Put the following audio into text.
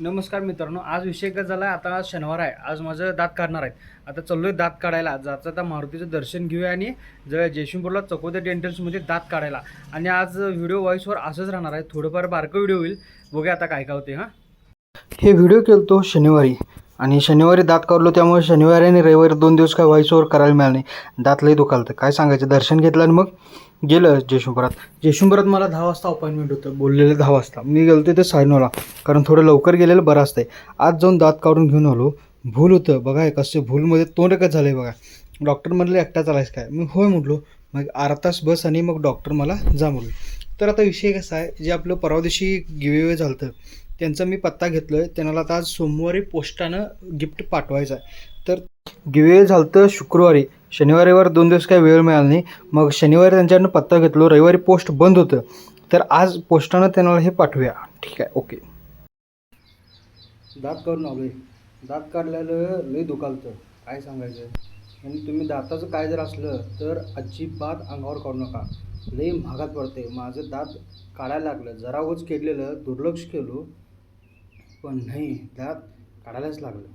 नमस्कार मित्रांनो आज विषय काय झाला आता आज शनिवार आहे आज माझं दात काढणार आहेत आता चाललोय दात काढायला जायचं आता मारुतीचं दर्शन घेऊया आणि जवळ जयसिंगपूरला चकोदे डेंटल्समध्ये दात काढायला. आणि आज व्हिडिओ वॉईसवर असंच राहणार आहे थोडंफार बारकं व्हिडिओ होईल. बघूया आता काय काय होते हां. हे व्हिडिओ केलतो शनिवारी. आणि शनिवारी दात काढलो त्यामुळे शनिवारी आणि रविवारी दोन दिवस काय व्हायचोवर करायला मिळालं नाही. दात लई दुखालतं. काय सांगायचं? दर्शन घेतलं आणि मग गेलं जेशुंभरात. जेशुंभरात मला दहा वाजता अपॉइंटमेंट होतं. बोललेलं दहा वाजता. मी गेलो ते सायनोला. कारण थोडं लवकर गेलेलं बरं असतंय. आज जाऊन दात काढून घेऊन आलो. भूल होतं. बघा कसं भूलमध्ये तोंड कसं झालं आहे बघा. डॉक्टर म्हणले एकटा चालायचं काय? मी होय म्हटलो. मग अर्धा तास बस आणि मग डॉक्टर मला जा म्हणलो तर आता विषय कसा आहे? जे आपलं परवा दिवशी गिवेवे झालं होतं त्यांचा मी पत्ता घेतलो आहे त्यांना आता आज सोमवारी पोस्टानं गिफ्ट पाठवायचं आहे. तर गिवे झालं तर शुक्रवारी शनिवारीवर दोन दिवस काही वेळ मिळाला नाही. मग शनिवारी त्यांच्याकडनं पत्ता घेतलो. रविवारी पोस्ट बंद होतं. तर आज पोस्टानं त्यांना हे पाठवूया. ठीक आहे. ओके. दात काढून आलोय. दात काढलेलं लई दुखालतं. काय सांगायचं? आणि तुम्ही दाताचं काय जर असलं तर अजिबात अंगावर काढू नका. लई महागात पडते माझं दात काढायला लागलं. जरा केलेलं दुर्लक्ष केलो. पण नाही दात काढायलाच लागलं.